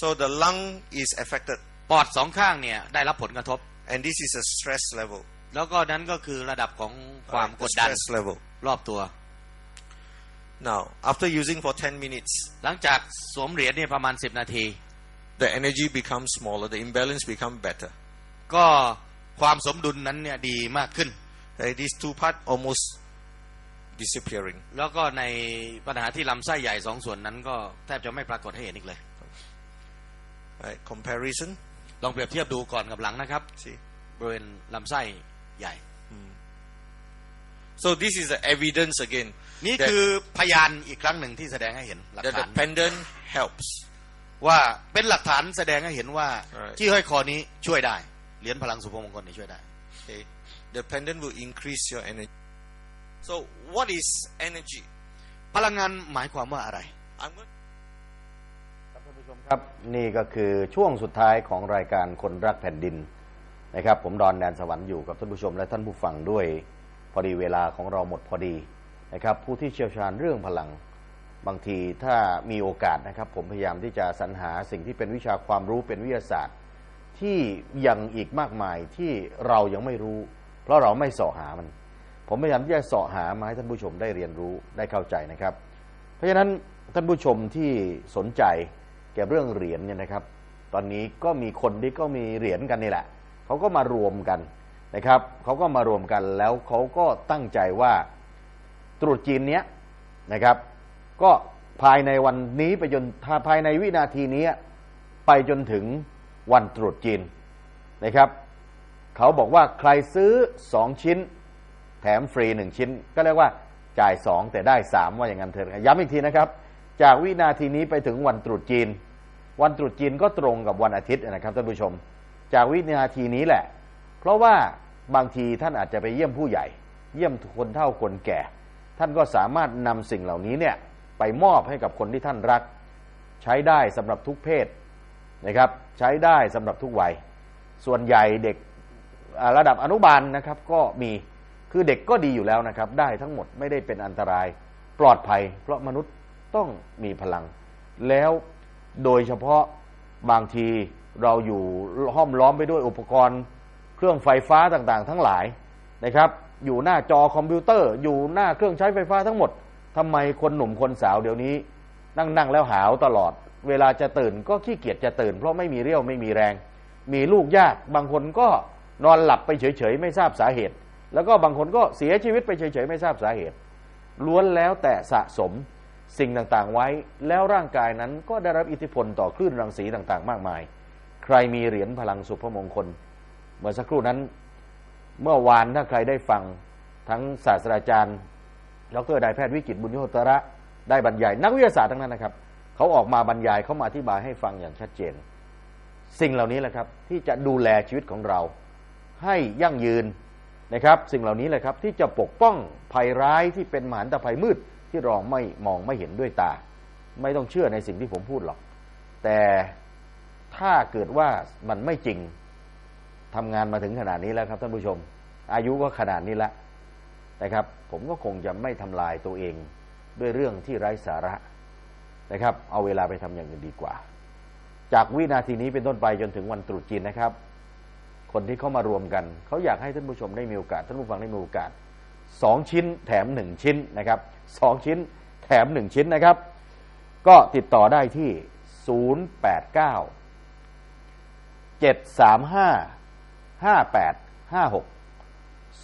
So the lung is affected, ปอดสองข้างเนี่ยได้รับผลกระทบ and this is a stress level. แล้วก็นั้นก็คือระดับของความ Right, ก the ดดัน stress level. รอบตัว Now, after using for 10 minutes, หลังจากสวมเหรียญเนี่ยประมาณ 10 นาที the energy becomes smaller, the imbalance becomes better. ก็ความสมดุลนั้นเนี่ยดีมากขึ้น Okay, these two parts almost disappearing. แล้วก็ในปัญหาที่ลำไส้ใหญ่สองส่วนนั้นก็แทบจะไม่ปรากฏให้เห็นอีกเลย Right, comparison. ลองเปรียบเทียบดูก่อนกับหลังนะครับ See. บริเวณลำไส้ใหญ่ So this is the evidence again นี่ that, คือพยานอีกครั้งหนึ่งที่แสดงให้เห็นหลัก that ฐา the น pendant helps. ว่าเป็นหลักฐานแสดงให้เห็นว่า Right. ที่ห้อยคอนี้ช่วยได้ เหรียญพลังสุภมงคลนี่ช่วยได้ Okay, the pendant will increase your energy. So what is energy? พลังงานหมายความว่าอะไร I'm going ครับท่านผู้ชมครับนี่ก็คือช่วงสุดท้ายของรายการคนรักแผ่นดินนะครับ ผมดอนแดนสวรรค์อยู่กับท่านผู้ชมและท่านผู้ฟังด้วย พอดีเวลาของเราหมดพอดีนะครับ ผู้ที่เชี่ยวชาญเรื่องพลัง บางทีถ้ามีโอกาสนะครับ ผมพยายามที่จะสรรหาสิ่งที่เป็นวิชาความรู้เป็นวิทยาศาสตร์ ที่ยังอีกมากมายที่เรายังไม่รู้ เพราะเราไม่สาะหามัน ผมพยายามที่จะสาะหามาให้ท่านผู้ชมได้เรียนรู้ได้เข้าใจนะครับ เพราะฉะนั้นท่านผู้ชมที่สนใจ เกี่ยวกับเรื่องเหรียญเนี่ยนะครับ ตอนนี้ก็มีคนที่ก็มีเหรียญกันนี่แหละเขาก็มารวมกันนะครับเขาก็มารวมกันแล้วเขาก็ตั้งใจว่าตรุษจีนเนี้ยนะครับ ก็ภายในวันนี้ไปจนถ้าภายในวินาทีนี้ไปจนถึงวันตรุษจีนนะครับเขาบอกว่าใครซื้อ2ชิ้น แถมฟรี1ชิ้น ก็เรียกว่าจ่าย2แต่ได้3ว่าอย่างนั้นเถอะย้ำอีกทีนะครับ จากวินาทีนี้ไปถึงวันตรุษจีน วันตรุษจีนก็ตรงกับวันอาทิตย์นะครับท่านผู้ชม จากวินาทีนี้แหละ เพราะว่าบางทีท่านอาจจะไปเยี่ยมผู้ใหญ่ เยี่ยมคนเฒ่าคนแก่ ท่านก็สามารถนำสิ่งเหล่านี้เนี่ยไปมอบให้กับคนที่ท่านรัก ใช้ได้สำหรับทุกเพศนะครับ ใช้ได้สำหรับทุกวัย ส่วนใหญ่เด็กระดับอนุบาลนะครับ ก็มีคือเด็กก็ดีอยู่แล้วนะครับ ได้ทั้งหมดไม่ได้เป็นอันตรายปลอดภัย เพราะมนุษย์ ต้องมีพลัง แล้วโดยเฉพาะบางทีเราอยู่ห้อมล้อมไปด้วยอุปกรณ์ เครื่องไฟฟ้าต่างๆ ทั้งหลายนะครับ อยู่หน้าจอคอมพิวเตอร์ อยู่หน้าเครื่องใช้ไฟฟ้าทั้งหมดทำไมคนหนุ่มคนสาวเดี๋ยวนี้ นั่งนั่งแล้วหาวตลอด เวลาจะตื่นก็ขี้เกียจจะตื่น เพราะไม่มีเรี่ยวไม่มีแรง มีลูกยาก บางคนก็นอนหลับไปเฉยๆไม่ทราบสาเหตุ แล้วก็บางคนก็เสียชีวิตไปเฉยๆไม่ทราบสาเหตุ ล้วนแล้วแต่สะสม สิ่งต่างๆไว้ แล้วร่างกายนั้นก็ได้รับอิทธิพลต่อคลื่นรังสีต่างๆ มากมาย ใครมีเหรียญพลังสุภมงคล เมื่อสักครู่นั้น เมื่อวานถ้าใครได้ฟังทั้งศาสตราจารย์ดรนายแพทย์วิกิตบุญโยตระได้บรรยาย นักวิทยาศาสตร์ทั้งนั้นนะครับ เขาออกมาบรรยายเขามาอธิบายให้ฟังอย่างชัดเจน สิ่งเหล่านี้แหละครับ ที่จะดูแลชีวิตของเรา ให้ยั่งยืนนะครับ สิ่งเหล่านี้แหละครับ ที่จะปกป้องภัยร้ายที่เป็นมหันตภัยมืด ที่เราไม่มองไม่เห็นด้วยตา ไม่ต้องเชื่อในสิ่งที่ผมพูดหรอก แต่ถ้าเกิดว่ามันไม่จริงทำงานมาถึงขนาดนี้แล้วครับท่านผู้ชม อายุก็ขนาดนี้แล้วนะครับ ผมก็คงจะไม่ทำลายตัวเองด้วยเรื่องที่ไร้สาระนะครับ เอาเวลาไปทำอย่างอื่นดีกว่า จากวินาทีนี้เป็นต้นไปจนถึงวันตรุษจีนนะครับ คนที่เข้ามารวมกัน เขาอยากให้ท่านผู้ชมได้มีโอกาสท่านผู้ฟังได้มีโอกาส สองชิ้นแถมหนึ่งชิ้นนะครับสองชิ้นแถมหนึ่งชิ้นนะครับ ก็ติดต่อได้ที่ 089 735 5856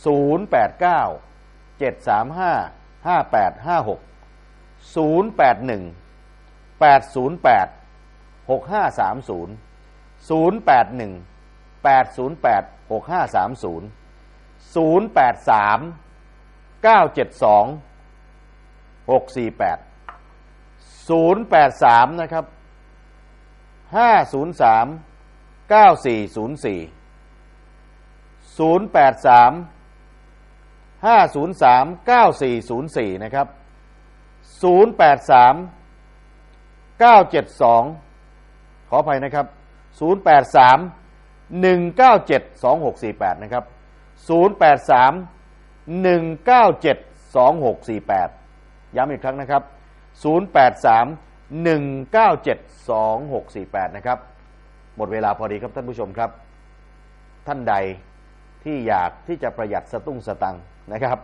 089 735 5856 081 808 6530 081 808 6530 083 972 648 083นะครับ503 9404 083 503 9404นะครับ083 972ขออภัยนะครับ083 197 2648นะครับ083 197 2648 ย้ำอีกครั้งนะครับ 083 1972648 นะครับ หมดเวลาพอดีครับท่านผู้ชมครับ ท่านใดที่อยากที่จะประหยัดสตุ้งสตังนะครับ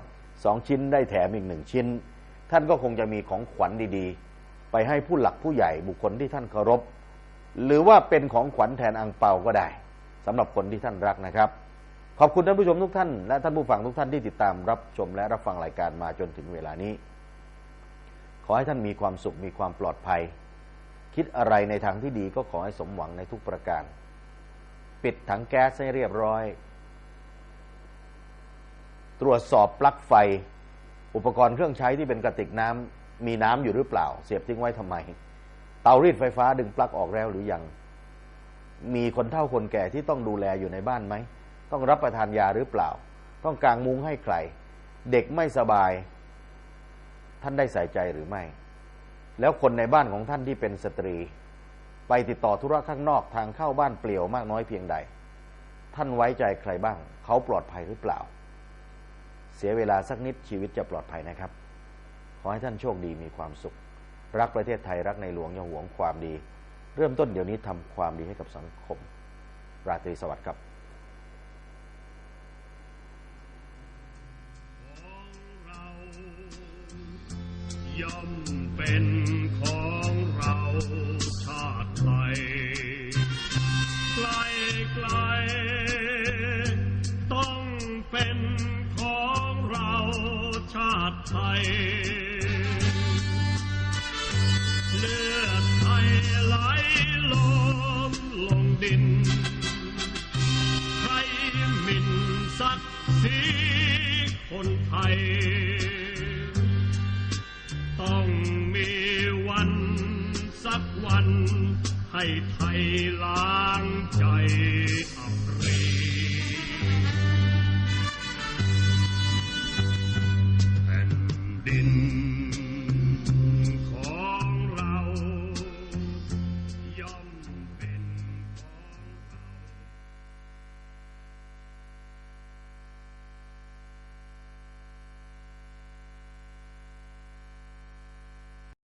สองชิ้นได้แถมอีกหนึ่งชิ้น ท่านก็คงจะมีของขวัญดีๆ ไปให้ผู้หลักผู้ใหญ่บุคคลที่ท่านเคารพ หรือว่าเป็นของขวัญแทนอังเปาก็ได้สำหรับคนที่ท่านรักนะครับ ขอบคุณท่านผู้ชมทุกท่าน และท่านผู้ฟังทุกท่านที่ติดตามรับชมและรับฟังรายการมาจนถึงเวลานี้ ขอให้ท่านมีความสุขมีความปลอดภัย คิดอะไรในทางที่ดีก็ขอให้สมหวังในทุกประการ ปิดถังแก๊สให้เรียบร้อย ตรวจสอบปลั๊กไฟ อุปกรณ์เครื่องใช้ที่เป็นกระติกน้ำมีน้ำอยู่หรือเปล่า เสียบทิ้งไว้ทำไม เตารีดไฟฟ้าดึงปลั๊กออกแล้วหรือยังมีคนเฒ่าคนแก่ที่ต้องดูแลอยู่ในบ้านไหม ต้องรับประทานยาหรือเปล่า ต้องกางมุ้งให้ใคร เด็กไม่สบาย ท่านได้ใส่ใจหรือไม่ แล้วคนในบ้านของท่านที่เป็นสตรี ไปติดต่อธุระข้างนอกทางเข้าบ้านเปลี่ยวมากน้อยเพียงใด ท่านไว้ใจใครบ้าง เขาปลอดภัยหรือเปล่า เสียเวลาสักนิดชีวิตจะปลอดภัยนะครับ ขอให้ท่านโชคดีมีความสุข รักประเทศไทยรักในหลวงอย่าหวงความดี เริ่มต้นเดี๋ยวนี้ทำความดีให้กับสังคม ราตรีสวัสดิ์ครับ ย่อมเป็น วัน ให้ไทยล้างใจอับเร